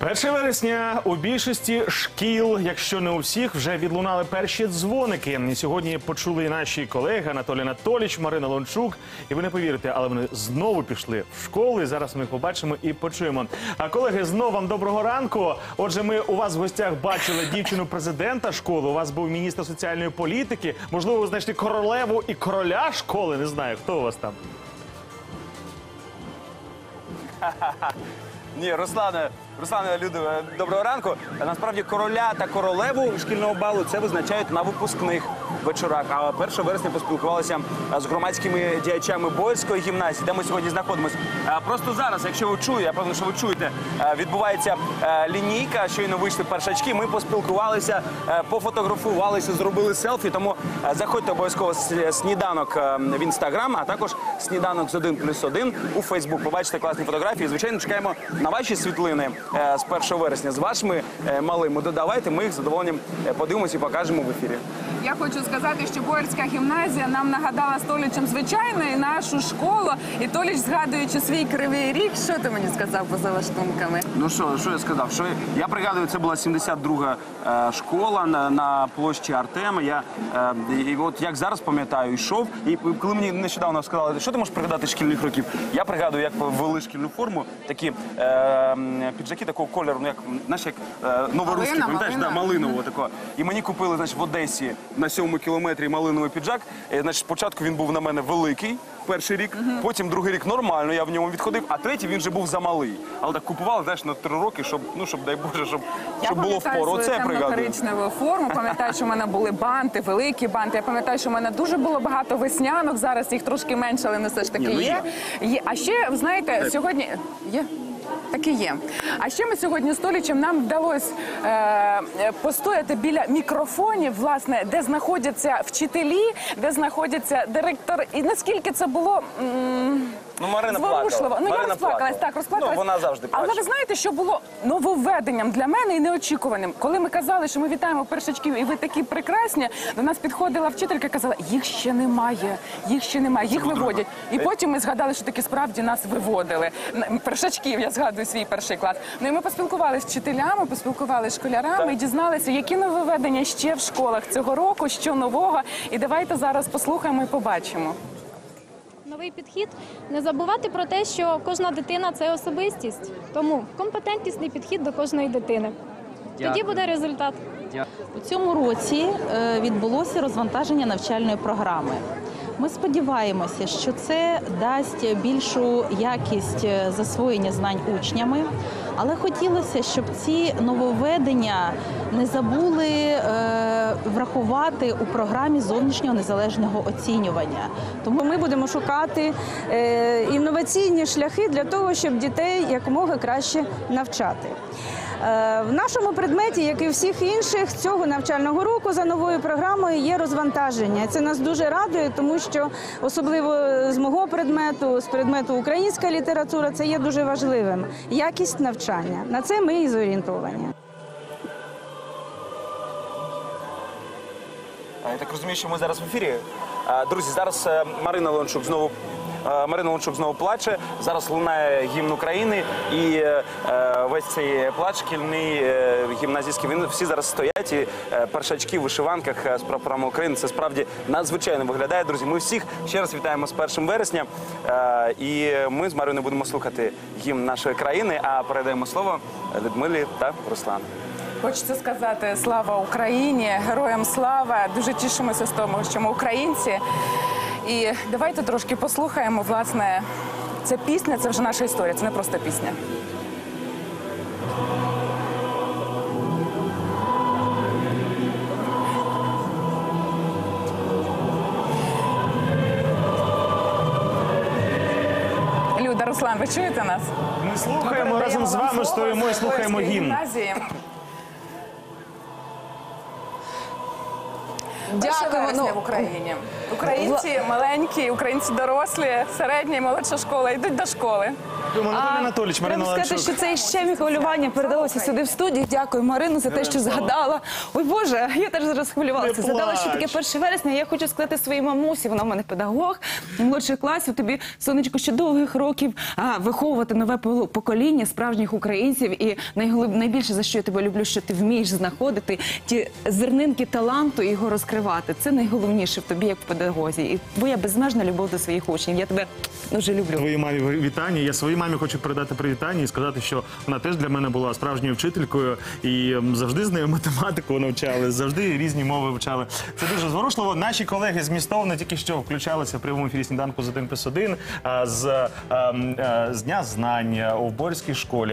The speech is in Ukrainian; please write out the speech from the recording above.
1 вересня у більшості шкіл, якщо не у всіх, вже відлунали перші дзвоники. І сьогодні почули наші колеги Анатолій Анатолійович, Марина Лончук. І ви не повірите, але вони знову пішли в школу. І зараз ми їх побачимо і почуємо. А колеги, знову вам доброго ранку. Отже, ми у вас в гостях бачили дівчину президента школи. У вас був міністр соціальної політики. Можливо, ви знайшли королеву і короля школи. Не знаю, хто у вас там. Ні, Руслане, Руслане Людове, доброго ранку. Насправді короля та королеву шкільного балу це визначають на випускних вечорах. А 1 вересня поспілкувалися з громадськими діячами Боярської гімназії, де ми сьогодні знаходимося. Просто зараз, якщо ви чуєте, я певно, що ви чуєте, відбувається лінійка. Щойно вийшли першачки. Ми поспілкувалися, пофотографувалися, зробили селфі. Тому заходьте обов'язково сніданок в інстаграм, а також сніданок з 1 плюс 1 у Фейсбук. Побачите класні фотографії. Звичайно, чекаємо на ваші світлини е, з 1 вересня з вашими е, малими. Додавайте, ми їх з задоволенням е, подивимося і покажемо в ефірі. Я хочу сказати, що Боярська гімназія нам нагадала столічем звичайно і нашу школу. І Толіч, згадуючи свій кривий рік, що ти мені сказав поза лаштунками? Ну що, що я сказав? Що я пригадую, це була 72-га е, школа на, на площі Артема. Я е, і от як зараз пам'ятаю, йшов. І коли мені нещодавно сказали, що ти можеш пригадати шкільних років, я пригадую, як ввели шкільну форму, такі е, м, піджаки такого кольору, ну як знаєш, як е, новорусський, Малина, пам'ятаєш, да, малина. малинового такого. І мені купили, значить, в Одесі на сьомому кілометрі малиновий піджак. І, значить, спочатку він був на мене великий. Перший рік, потім другий рік нормально, я в ньому відходив, а третій він вже був замалий. Але так купували, знаєш, на три роки, щоб ну щоб дай Боже, щоб, щоб було пам'ятаю впору. свою Оце я пригадую. темно-коричневу форму. Пам'ятаю, що в мене були банти, великі банти. Я пам'ятаю, що в мене дуже було багато веснянок. Зараз їх трошки менше, але не все ж таки Ні, ну є. є. А ще знаєте, сьогодні є. Так і є. А ще ми сьогодні з Толічем нам вдалося е, постояти біля мікрофонів, власне, де знаходяться вчителі, де знаходяться директор. І наскільки це було м, Ну, Марина плакала. Ну я Марина розплакалась, плакала. так розплакалась. Ну, вона завжди Але ви знаєте, що було нововведенням для мене і неочікуваним. Коли ми казали, що ми вітаємо першачків, і ви такі прекрасні, до нас підходила вчителька і казала, їх ще немає, їх ще немає, їх виводять. І потім ми згадали, що таки справді нас виводили. Н- Першачків, я згадую свій перший клас. Ну і ми поспілкувалися з вчителями, поспілкувалися з школярами і дізналися, які нововведення ще в школах цього року, що нового. І давайте зараз послухаємо і побачимо. Новий підхід не забувати про те, що кожна дитина це особистість. Тому компетентнісний підхід до кожної дитини. Тоді буде результат. У цьому році е, відбулося розвантаження навчальної програми. Ми сподіваємося, що це дасть більшу якість е, засвоєння знань учнями, але хотілося, щоб ці нововведення не забули е, врахувати у програмі зовнішнього незалежного оцінювання. Тому ми будемо шукати е, інноваційні шляхи для того, щоб дітей якомога краще навчати. Е, В нашому предметі, як і всіх інших, цього навчального року за новою програмою є розвантаження. Це нас дуже радує, тому що особливо з мого предмету, з предмету українська література, це є дуже важливим. Якість навчання. На це ми і зорієнтовані. Я так розумію, що ми зараз в ефірі. Друзі, зараз е, Марина Лончук знову. Е, Марина Лончук знову плаче. Зараз лунає гімн України, і е, е, весь цей плач шкільний гімназійський. Він всі зараз стоять і першачки в вишиванках з прапорами України. Це справді надзвичайно виглядає. Друзі, ми всіх ще раз вітаємо з 1 вересня. І ми з Мариною будемо слухати гімн нашої країни. А передаємо слово Людмилі та Руслану. Хочеться сказати слава Україні, героям слава. Дуже тішимося з того, що ми українці. І давайте трошки послухаємо. Власне, це пісня, це вже наша історія, це не просто пісня. Люда, Руслан, ви чуєте нас? Ми слухаємо разом з вами, вам стоїмо і слухаємо гімн. гімназії. Дякуємо Ну, в Україні. Українці маленькі, українці дорослі, середня і молодша школа йдуть до школи. Анатолій Анатолійович, Марина Треба сказати, Ланчук. що це ще мій хвилювання передалося сюди в студію. Дякую, Марину, за те, що згадала. Ой Боже, я теж зараз хвилювалася. Не Згадала, що таке 1 вересня. Я хочу сказати своїй мамусі, вона в мене педагог молодших класів. Тобі, сонечко, ще довгих років а, виховувати нове покоління справжніх українців. І найголов... найбільше за що я тебе люблю, що ти вмієш знаходити ті зернинки таланту і його розкривати. Це найголовніше в тобі, як в педагозі. І твоя безмежна любов до своїх учнів. Я тебе дуже люблю. Твоїй мамі вітання. Я своїй мамі хочу передати привітання і сказати, що вона теж для мене була справжньою вчителькою і завжди з нею математику навчали, завжди різні мови вчали. Це дуже зворушливо. Наші колеги з містовна тільки що включалися в прямому ефірі сніданку з 1 плюс 1 з, ем, е, з Дня знань у Борській школі.